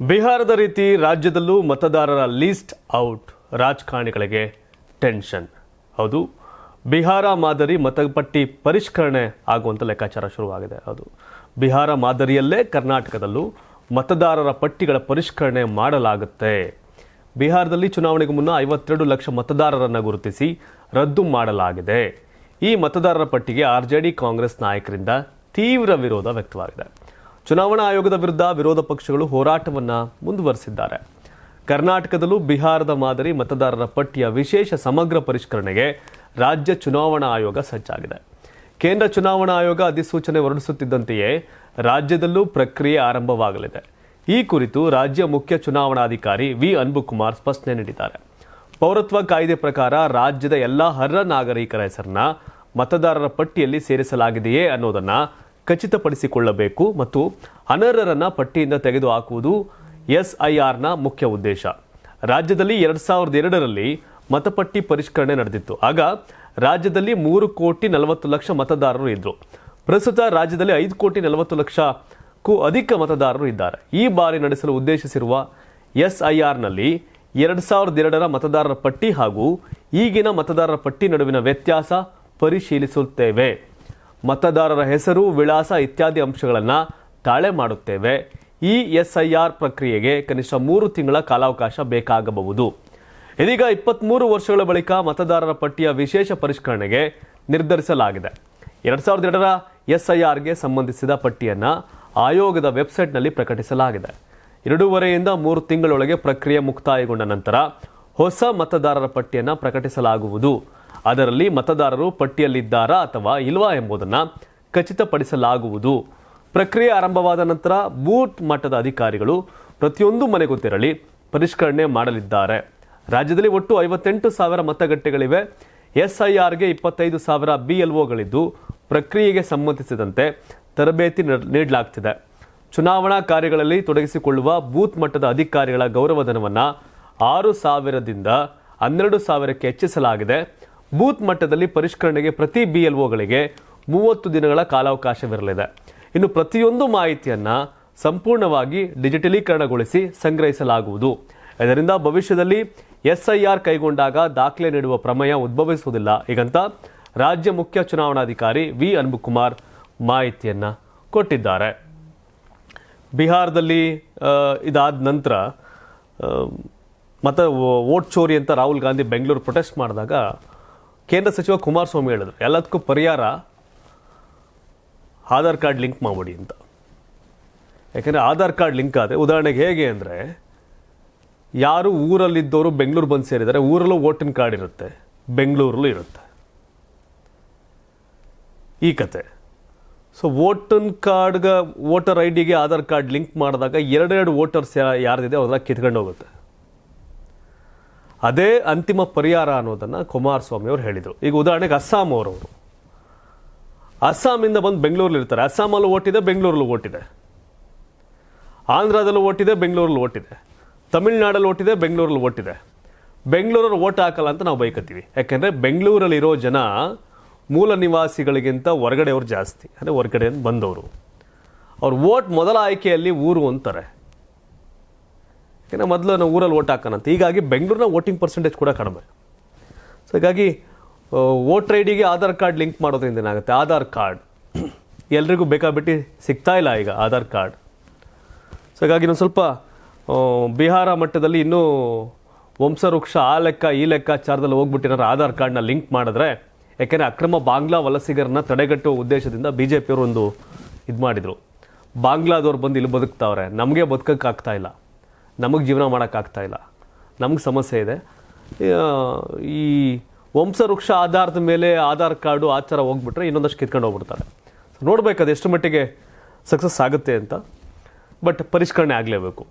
ಬಿಹಾರದ ರೀತಿ ರಾಜ್ಯದಲ್ಲೂ ಮತದಾರರ ಲೀಸ್ಟ್ ಔಟ್. ರಾಜಕಾರಣಿಗಳಿಗೆ ಟೆನ್ಷನ್. ಹೌದು, ಬಿಹಾರ ಮಾದರಿ ಮತಪಟ್ಟಿ ಪರಿಷ್ಕರಣೆ ಆಗುವಂಥ ಲೆಕ್ಕಾಚಾರ ಶುರುವಾಗಿದೆ. ಹೌದು, ಬಿಹಾರ ಮಾದರಿಯಲ್ಲೇ ಕರ್ನಾಟಕದಲ್ಲೂ ಮತದಾರರ ಪಟ್ಟಿಗಳ ಪರಿಷ್ಕರಣೆ ಮಾಡಲಾಗುತ್ತೆ. ಬಿಹಾರದಲ್ಲಿ ಚುನಾವಣೆಗೆ ಮುನ್ನ ಐವತ್ತೆರಡು ಲಕ್ಷ ಮತದಾರರನ್ನು ಗುರುತಿಸಿ ರದ್ದು ಮಾಡಲಾಗಿದೆ. ಈ ಮತದಾರರ ಪಟ್ಟಿಗೆ ಆರ್ಜೆಡಿ ಕಾಂಗ್ರೆಸ್ ನಾಯಕರಿಂದ ತೀವ್ರ ವಿರೋಧ ವ್ಯಕ್ತವಾಗಿದೆ. ಚುನಾವಣಾ ಆಯೋಗದ ವಿರುದ್ಧ ವಿರೋಧ ಪಕ್ಷಗಳು ಹೋರಾಟವನ್ನ ಮುಂದುವರೆಸಿದ್ದಾರೆ. ಕರ್ನಾಟಕದಲ್ಲೂ ಬಿಹಾರದ ಮಾದರಿ ಮತದಾರರ ಪಟ್ಟಿಯ ವಿಶೇಷ ಸಮಗ್ರ ಪರಿಷ್ಕರಣೆಗೆ ರಾಜ್ಯ ಚುನಾವಣಾ ಆಯೋಗ ಸಜ್ಜಾಗಿದೆ. ಕೇಂದ್ರ ಚುನಾವಣಾ ಆಯೋಗ ಅಧಿಸೂಚನೆ ಹೊರಡಿಸುತ್ತಿದ್ದಂತೆಯೇ ರಾಜ್ಯದಲ್ಲೂ ಪ್ರಕ್ರಿಯೆ ಆರಂಭವಾಗಲಿದೆ. ಈ ಕುರಿತು ರಾಜ್ಯ ಮುಖ್ಯ ಚುನಾವಣಾಧಿಕಾರಿ ವಿ. ಅನ್ಬುಕುಮಾರ್ ಸ್ಪಷ್ಟನೆ ನೀಡಿದ್ದಾರೆ. ಪೌರತ್ವ ಕಾಯ್ದೆ ಪ್ರಕಾರ ರಾಜ್ಯದ ಎಲ್ಲ ಅರ್ಹ ನಾಗರಿಕರ ಹೆಸರನ್ನ ಮತದಾರರ ಪಟ್ಟಿಯಲ್ಲಿ ಸೇರಿಸಲಾಗಿದೆಯೇ ಅನ್ನೋದನ್ನ ಖಚಿತಪಡಿಸಿಕೊಳ್ಳಬೇಕು ಮತ್ತು ಅನರ್ಹರನ್ನು ಪಟ್ಟಿಯಿಂದ ತೆಗೆದುಹಾಕುವುದು ಎಸ್ಐಆರ್ನ ಮುಖ್ಯ ಉದ್ದೇಶ. ರಾಜ್ಯದಲ್ಲಿ ಎರಡು ಸಾವಿರದ ಎರಡರಲ್ಲಿ ಮತಪಟ್ಟಿ ಪರಿಷ್ಕರಣೆ ನಡೆದಿತ್ತು. ಆಗ ರಾಜ್ಯದಲ್ಲಿ ಮೂರು ಕೋಟಿ ನಲವತ್ತು ಲಕ್ಷ ಮತದಾರರು ಇದ್ದರು ಪ್ರಸ್ತುತ ರಾಜ್ಯದಲ್ಲಿ ಐದು ಕೋಟಿ ನಲವತ್ತು ಲಕ್ಷಕ್ಕೂ ಅಧಿಕ ಮತದಾರರು ಇದ್ದಾರೆ. ಈ ಬಾರಿ ನಡೆಸಲು ಉದ್ದೇಶಿಸಿರುವ ಎಸ್ಐಆರ್ನಲ್ಲಿ ಎರಡು ಸಾವಿರದ ಎರಡರ ಮತದಾರರ ಪಟ್ಟಿ ಹಾಗೂ ಈಗಿನ ಮತದಾರರ ಪಟ್ಟಿ ನಡುವಿನ ವ್ಯತ್ಯಾಸ ಪರಿಶೀಲಿಸುತ್ತೇವೆ. ಮತದಾರರ ಹೆಸರು, ವಿಳಾಸ ಇತ್ಯಾದಿ ಅಂಶಗಳನ್ನು ತಾಳೆ ಮಾಡುತ್ತೇವೆ. ಈ ಎಸ್ಐಆರ್ ಪ್ರಕ್ರಿಯೆಗೆ ಕನಿಷ್ಠ ಮೂರು ತಿಂಗಳ ಕಾಲಾವಕಾಶ ಬೇಕಾಗಬಹುದು. ಇದೀಗ ಇಪ್ಪತ್ಮೂರು ವರ್ಷಗಳ ಬಳಿಕ ಮತದಾರರ ಪಟ್ಟಿಯ ವಿಶೇಷ ಪರಿಷ್ಕರಣೆಗೆ ನಿರ್ಧರಿಸಲಾಗಿದೆ. ಎರಡು ಸಾವಿರದ ಎರಡರ ಎಸ್ಐಆರ್ಗೆ ಸಂಬಂಧಿಸಿದ ಪಟ್ಟಿಯನ್ನು ಆಯೋಗದ ವೆಬ್ಸೈಟ್ನಲ್ಲಿ ಪ್ರಕಟಿಸಲಾಗಿದೆ. ಎರಡೂವರೆಯಿಂದ ಮೂರು ತಿಂಗಳೊಳಗೆ ಪ್ರಕ್ರಿಯೆ ಮುಕ್ತಾಯಗೊಂಡ ನಂತರ ಹೊಸ ಮತದಾರರ ಪಟ್ಟಿಯನ್ನು ಪ್ರಕಟಿಸಲಾಗುವುದು. ಅದರಲ್ಲಿ ಮತದಾರರು ಪಟ್ಟಿಯಲ್ಲಿದ್ದಾರಾ ಅಥವಾ ಇಲ್ವಾ ಎಂಬುದನ್ನು ಖಚಿತಪಡಿಸಲಾಗುವುದು. ಪ್ರಕ್ರಿಯೆ ಆರಂಭವಾದ ನಂತರ ಬೂತ್ ಮಟ್ಟದ ಅಧಿಕಾರಿಗಳು ಪ್ರತಿಯೊಂದು ಮನೆಗೂ ತೆರಳಿ ಪರಿಷ್ಕರಣೆ ಮಾಡಲಿದ್ದಾರೆ. ರಾಜ್ಯದಲ್ಲಿ ಒಟ್ಟು ಐವತ್ತೆಂಟು ಸಾವಿರ ಮತಗಟ್ಟೆಗಳಿವೆ. ಎಸ್ಐಆರ್ಗೆ ಇಪ್ಪತ್ತೈದು ಸಾವಿರ ಬಿಎಲ್ಒಗಳಿದ್ದು ಪ್ರಕ್ರಿಯೆಗೆ ಸಂಬಂಧಿಸಿದಂತೆ ತರಬೇತಿ ನೀಡ್- ನೀಡಲಾಗ್ತಿದೆ. ಚುನಾವಣಾ ಕಾರ್ಯಗಳಲ್ಲಿ ತೊಡಗಿಸಿಕೊಳ್ಳುವ ಬೂತ್ ಮಟ್ಟದ ಅಧಿಕಾರಿಗಳ ಗೌರವಧನವನ್ನು ಆರು ಸಾವಿರದಿಂದ ಹನ್ನೆರಡು ಸಾವಿರಕ್ಕೆ ಹೆಚ್ಚಿಸಲಾಗಿದೆ. ಬೂತ್ ಮಟ್ಟದಲ್ಲಿ ಪರಿಷ್ಕರಣೆಗೆ ಪ್ರತಿ ಬಿ ಎಲ್ ಒಗಳಿಗೆ ಮೂವತ್ತು ದಿನಗಳ ಕಾಲಾವಕಾಶವಿರಲಿದೆ. ಇನ್ನು ಪ್ರತಿಯೊಂದು ಮಾಹಿತಿಯನ್ನು ಸಂಪೂರ್ಣವಾಗಿ ಡಿಜಿಟಲೀಕರಣಗೊಳಿಸಿ ಸಂಗ್ರಹಿಸಲಾಗುವುದು. ಇದರಿಂದ ಭವಿಷ್ಯದಲ್ಲಿ ಎಸ್ಐಆರ್ ಕೈಗೊಂಡಾಗ ದಾಖಲೆ ನೀಡುವ ಪ್ರಮೇಯ ಉದ್ಭವಿಸುವುದಿಲ್ಲ. ಈಗಂತ ರಾಜ್ಯ ಮುಖ್ಯ ಚುನಾವಣಾಧಿಕಾರಿ ವಿ ಅನ್ಬುಕುಮಾರ್ ಮಾಹಿತಿಯನ್ನು ಕೊಟ್ಟಿದ್ದಾರೆ. ಬಿಹಾರದಲ್ಲಿ ಇದಾದ ನಂತರ ಮತ್ತು ಮತ ವೋಟ್ ಚೋರಿ ಅಂತ ರಾಹುಲ್ ಗಾಂಧಿ ಬೆಂಗಳೂರು ಪ್ರೊಟೆಸ್ಟ್ ಮಾಡಿದಾಗ ಕೇಂದ್ರ ಸಚಿವ ಕುಮಾರಸ್ವಾಮಿ ಹೇಳಿದ್ರು, ಎಲ್ಲದಕ್ಕೂ ಪರಿಹಾರ ಆಧಾರ್ ಕಾರ್ಡ್ ಲಿಂಕ್ ಮಾಡ್ಬಿಡಿ ಅಂತ. ಯಾಕೆಂದರೆ ಆಧಾರ್ ಕಾರ್ಡ್ ಲಿಂಕ್ ಆದರೆ ಉದಾಹರಣೆಗೆ ಹೇಗೆ ಅಂದರೆ, ಯಾರು ಊರಲ್ಲಿದ್ದವರು ಬೆಂಗಳೂರು ಬಂದು ಸೇರಿದ್ದಾರೆ, ಊರಲ್ಲೂ ವೋಟಿನ ಕಾರ್ಡ್ ಇರುತ್ತೆ, ಬೆಂಗಳೂರಲ್ಲೂ ಇರುತ್ತೆ. ಈ ಕತೆ. ಸೊ ವೋಟನ್ ಕಾರ್ಡ್ಗೆ, ವೋಟರ್ ಐ ಡಿಗೆ ಆಧಾರ್ ಕಾರ್ಡ್ ಲಿಂಕ್ ಮಾಡಿದಾಗ ಎರಡೆರಡು ವೋಟರ್ಸ್ ಯಾರ್ದಿದೆ ಅವ್ರನ್ನ ಕಿತ್ಕೊಂಡು ಹೋಗುತ್ತೆ. ಅದೇ ಅಂತಿಮ ಪರಿಹಾರ ಅನ್ನೋದನ್ನು ಕುಮಾರಸ್ವಾಮಿ ಅವರು ಹೇಳಿದರು. ಈಗ ಉದಾಹರಣೆಗೆ ಅಸ್ಸಾಂ ಅವರವರು. ಅಸ್ಸಾಮಿಂದ ಬಂದು ಬೆಂಗಳೂರಲ್ಲಿ ಇರ್ತಾರೆ. ಅಸ್ಸಾಮಲ್ಲೂ ಓಟಿದೆ ಬೆಂಗಳೂರಲ್ಲೂ ಓಟಿದೆ. ಆಂಧ್ರದಲ್ಲೂ ಓಟಿದೆ ಬೆಂಗಳೂರಲ್ಲಿ ಓಟಿದೆ. ತಮಿಳ್ನಾಡಲ್ಲಿ ಓಟಿದೆ ಬೆಂಗಳೂರಲ್ಲಿ ಓಟಿದೆ. ಬೆಂಗಳೂರಲ್ಲಿ ಓಟ್ ಹಾಕಲ್ಲ ಅಂತ ನಾವು ಬೈಕತ್ತೀವಿ. ಯಾಕೆಂದರೆ ಬೆಂಗಳೂರಲ್ಲಿರೋ ಜನ ಮೂಲ ನಿವಾಸಿಗಳಿಗಿಂತ ಹೊರಗಡೆಯವ್ರು ಜಾಸ್ತಿ. ಅಂದರೆ ಹೊರಗಡೆಯಿಂದ ಬಂದವರು. ಅವ್ರು ಓಟ್ ಮೊದಲ ಆಯ್ಕೆಯಲ್ಲಿ ಊರು ಅಂತಾರೆ. ಯಾಕೆಂದರೆ ಮೊದಲು ನಾವು ಊರಲ್ಲಿ ಓಟ್ ಹಾಕೋಣಂತ ಹೀಗಾಗಿ ಬೆಂಗಳೂರಿನ ವೋಟಿಂಗ್ ಪರ್ಸೆಂಟೇಜ್ ಕೂಡ ಕಡಿಮೆ. ಸೊ ಹೀಗಾಗಿ ವೋಟರ್ ಐ ಡಿಗೆ ಆಧಾರ್ ಕಾರ್ಡ್ ಲಿಂಕ್ ಮಾಡೋದ್ರಿಂದ ಏನಾಗುತ್ತೆ? ಆಧಾರ್ ಕಾರ್ಡ್. ಎಲ್ರಿಗೂ ಬೇಕಾಬಿಟ್ಟು ಸಿಗ್ತಾ ಇಲ್ಲ ಈಗ ಆಧಾರ್ ಕಾರ್ಡ್. ಸೊ ಹಾಗಾಗಿ ಇನ್ನೊಂದು ಸ್ವಲ್ಪ ಬಿಹಾರ ಮಟ್ಟದಲ್ಲಿ ಇನ್ನೂ ವಂಶವೃಕ್ಷ ಆ ಲೆಕ್ಕ, ಈ ಲೆಕ್ಕಾಚಾರದಲ್ಲಿ ಹೋಗ್ಬಿಟ್ಟಿರೋ ಆಧಾರ್ ಕಾರ್ಡ್ನ ಲಿಂಕ್ ಮಾಡಿದ್ರೆ, ಯಾಕೆಂದರೆ ಅಕ್ರಮ ಬಾಂಗ್ಲಾ ವಲಸಿಗರನ್ನ ತಡೆಗಟ್ಟುವ ಉದ್ದೇಶದಿಂದ ಬಿ ಜೆ ಪಿಯವರು ಒಂದು ಇದು ಮಾಡಿದರು. ಬಾಂಗ್ಲಾದವ್ರು ಬಂದು ಇಲ್ಲಿ ಬದುಕ್ತಾವ್ರೆ. ನಮಗೆ ಬದುಕೋಕ್ಕಾಗ್ತಾ ಇಲ್ಲ. ನಮಗೆ ಜೀವನ ಮಾಡೋಕ್ಕಾಗ್ತಾ ಇಲ್ಲ. ನಮಗೆ ಸಮಸ್ಯೆ ಇದೆ. ಈ ವಂಶವೃಕ್ಷ ಆಧಾರದ ಮೇಲೆ ಆಧಾರ್ ಕಾರ್ಡು ಆ ಥರ ಹೋಗ್ಬಿಟ್ರೆ ಇನ್ನೊಂದಷ್ಟು ಕಿತ್ಕೊಂಡು ಹೋಗ್ಬಿಡ್ತಾರೆ. ನೋಡ್ಬೇಕು ಅದು ಎಷ್ಟು ಮಟ್ಟಿಗೆ ಸಕ್ಸಸ್ ಆಗುತ್ತೆ ಅಂತ. ಬಟ್ ಪರಿಷ್ಕರಣೆ ಆಗಲೇಬೇಕು.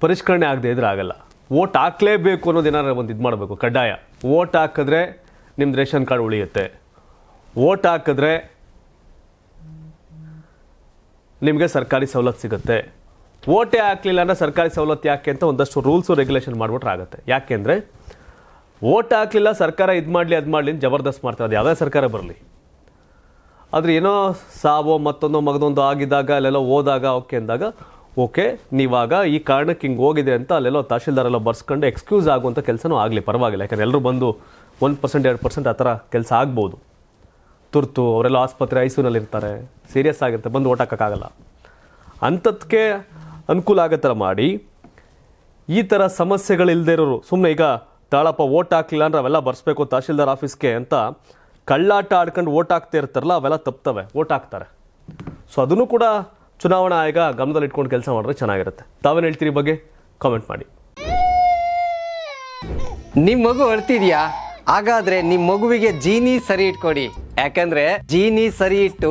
ಪರಿಷ್ಕರಣೆ ಆಗದೆ ಇದ್ರೆ ಆಗಲ್ಲ. ವೋಟ್ ಹಾಕಲೇಬೇಕು ಅನ್ನೋದು ಏನಾದ್ರೂ ಒಂದು ಇದು ಮಾಡಬೇಕು, ಕಡ್ಡಾಯ. ವೋಟ್ ಹಾಕಿದ್ರೆ ನಿಮ್ದು ರೇಷನ್ ಕಾರ್ಡ್ ಉಳಿಯುತ್ತೆ. ವೋಟ್ ಹಾಕಿದ್ರೆ ನಿಮಗೆ ಸರ್ಕಾರಿ ಸವಲತ್ತು ಸಿಗುತ್ತೆ. ವೋಟೇ ಹಾಕ್ಲಿಲ್ಲ ಅಂದ್ರೆ ಸರ್ಕಾರಿ ಸವಲತ್ತು ಯಾಕೆ ಅಂತ ಒಂದಷ್ಟು ರೂಲ್ಸು ರೆಗ್ಯುಲೇಷನ್ ಮಾಡ್ಬಿಟ್ರೆ ಆಗುತ್ತೆ. ಯಾಕೆಂದರೆ ಓಟ್ ಹಾಕಲಿಲ್ಲ, ಸರ್ಕಾರ ಇದು ಮಾಡಲಿ, ಅದು ಮಾಡಲಿ ಜಬರ್ದಸ್ತ್ ಮಾಡ್ತಾರೆ. ಅದು ಯಾವುದೇ ಸರ್ಕಾರ ಬರಲಿ. ಆದರೆ ಏನೋ ಸಾವೋ ಮತ್ತೊಂದು ಮಗದೊಂದು ಆಗಿದ್ದಾಗ, ಅಲ್ಲೆಲ್ಲ ಹೋದಾಗ, ಓಕೆ ಅಂದಾಗ, ಓಕೆ, ನೀವಾಗ ಈ ಕಾರಣಕ್ಕೆ ಹಿಂಗೆ ಹೋಗಿದೆ ಅಂತ ಅಲ್ಲೆಲ್ಲೋ ತಹಶೀಲ್ದಾರ್ ಎಲ್ಲ ಬರ್ಸ್ಕೊಂಡು ಎಕ್ಸ್ಕ್ಯೂಸ್ ಆಗುವಂಥ ಕೆಲಸನೂ ಆಗಲಿ, ಪರವಾಗಿಲ್ಲ. ಯಾಕಂದರೆ ಎಲ್ಲರೂ ಬಂದು ಒಂದು ಪರ್ಸೆಂಟ್ ಎರಡು ಪರ್ಸೆಂಟ್ ಆ ಥರ ಕೆಲಸ ಆಗ್ಬೋದು. ತುರ್ತು, ಅವರೆಲ್ಲ ಆಸ್ಪತ್ರೆ ಐಸಿನಲ್ಲಿ ಇರ್ತಾರೆ ಸೀರಿಯಸ್ ಆಗಿರುತ್ತೆ ಬಂದು ಓಟ್ ಹಾಕೋಕ್ಕಾಗಲ್ಲ. ಅಂಥದ್ಕೆ ಅನುಕೂಲ ಆಗೋ ಥರ ಮಾಡಿ. ಈ ಥರ ಸಮಸ್ಯೆಗಳಿಲ್ಲದೆ ಇರೋರು ಸುಮ್ಮನೆ ಈಗ ತಾಳಪ್ಪ ಓಟ್ ಹಾಕ್ಲಿಲ್ಲ ಅಂದ್ರೆ ಅವೆಲ್ಲ ಬರ್ಸ್ಬೇಕು ತಹಶೀಲ್ದಾರ್ ಆಫೀಸ್ಗೆ ಅಂತ ಕಳ್ಳಾಟ ಆಡ್ಕೊಂಡು ಓಟ್ ಹಾಕ್ತಾ ಇರ್ತಾರಲ್ಲ, ಅವೆಲ್ಲ ತಪ್ತವೆ ಓಟ್ ಹಾಕ್ತಾರೆ. ಸೊ ಅದನ್ನು ಕೂಡ ಚುನಾವಣಾ ಆಯೋಗ ಗಮನದಲ್ಲಿ ಇಟ್ಕೊಂಡು ಕೆಲಸ ಮಾಡಿದ್ರೆ ಚೆನ್ನಾಗಿರುತ್ತೆ. ತಾವೇನು ಹೇಳ್ತೀರಿ ಬಗ್ಗೆ? ಕಾಮೆಂಟ್ ಮಾಡಿ. ನಿಮ್ಮ ಮಗು ಅಳ್ತಿದ್ಯಾ? ಹಾಗಾದ್ರೆ ನಿಮ್ಮ ಮಗುವಿಗೆ ಜೀನಿ ಸರಿ ಇಟ್ಕೊಡಿ. ಯಾಕಂದ್ರೆ ಜೀನಿ ಸರಿ ಇಟ್ಟು